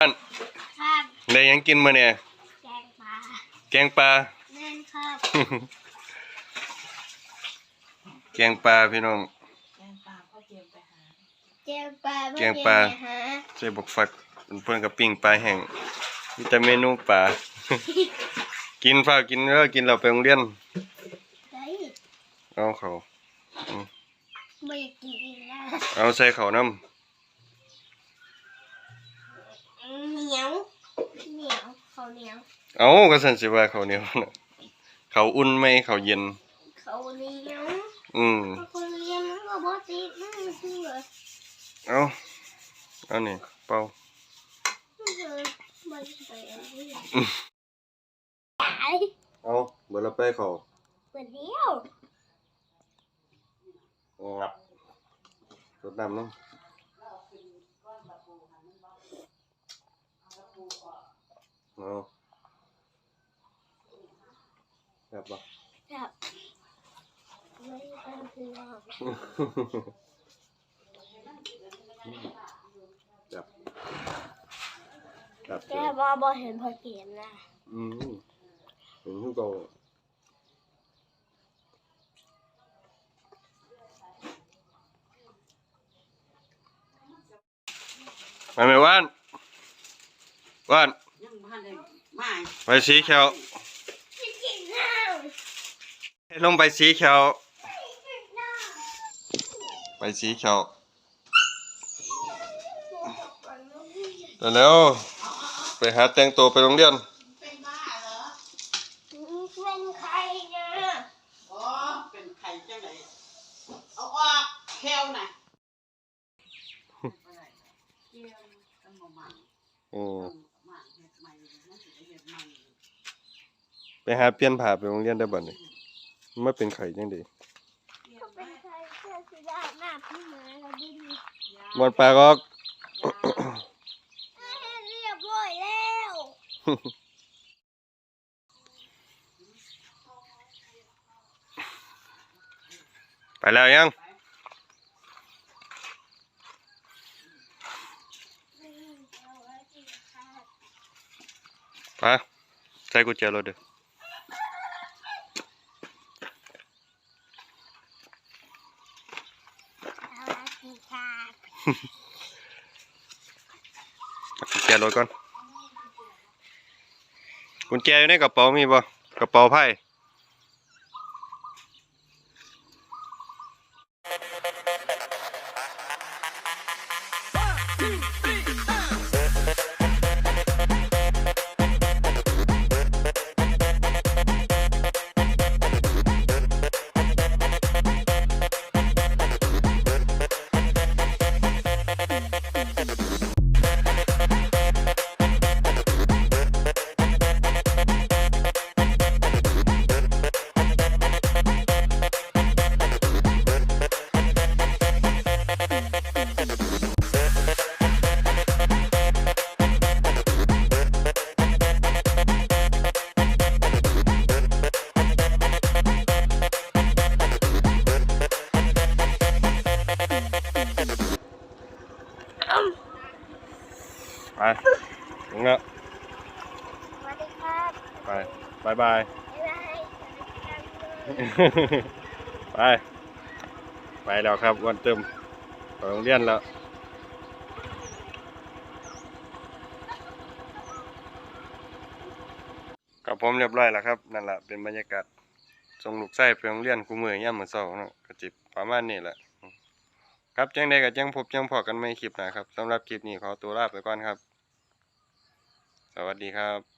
บ้านครับได้หยังกินมาเนี่ย แกงปลาแกงปลาแม่นครับ แกงปลาพี่น้อง แกงปลาพ่อเจียมไปหาแกงปลาแกงปลาเพื่อนไปหาใส่บกฟักเพื่อนกับปิ้งปลาแห้งมีแต่เมนูปลา กินฟ้าวกินแล้วกินเราไปโรงเรียนได้เอาเขา ไม่อยากกินอีกแล้ว เอาใส่เขาวน้ เหนียวเหนียวเขาวเหนียวำเอาก็สันสิว่าเขาวเหนียวน่ะเขาวอุ่นไหมเขาวเย็น เขาวเหนียวอืมบางคนเรียนมันก็บอติดนั่นคือแบบเอาเอานี่เป่ามันคือมันไปอะไรอืมไปเอาเบิดละไปเขาเปิดเดียวงับรดน้ำเน้อง เอาแบบบ่ครับไม่ต้องคือหรอกจับจับแกว่าบอเห็นพอเกมนะอืมเห็นทุกตัวมาไหมว่าน ว่านยังบ้านเลยมาไปสีเขียวไม่กินข้าวให้ลงไปสีเขียวไปสีเขียวเดี๋ยวแล้วไปหาแต่งตัวไปโรงเรียนเป็นบ้าเหรอ ไข่จังไหนเอาออกแควน่ะเกี่ยวต้องมาหมั่นอืมต้องหมั่นเฮ็ดใหม่นั่นสิได้เฮ็ดใหม่ไปหาเปลี่ยนผ้าไปโรงเรียนได้บ่นี่มันเป็นไข่จังได๋เกี่ยก็วเป็นแม่ใครเสื้อสีดำหน้าพี่หมาเราดินบอดปลากอกเรียบร้อยแล้วไปแล้วยังไปใส่กุญแจรถเด้อสวัสดีครับเอากุญแจรถก่อน กุญแจอยู่ในกระเป๋ามีบ่กระเป๋าไพ่ ไปถึงแล้วสวัสดีครับไปบายบาย บ๊ายบายสวัสดีครับ ไป ไปแล้วครับวันเติมไปโรงเรียนแล้วกับผมเรียบร้อยแล้วครับ นั่นแหละเป็นบรรยากาศส่งลูกไส้ไปโรงเรียนกูมือย่ามมื้อเช้าเนาะก็จิประมาณนี้แหละ ครับจังได้กับจังพบจังพอกันไม่คลิปนะครับสำหรับคลิปนี้ขอตัวลาไปก่อนครับ สวัสดีครับ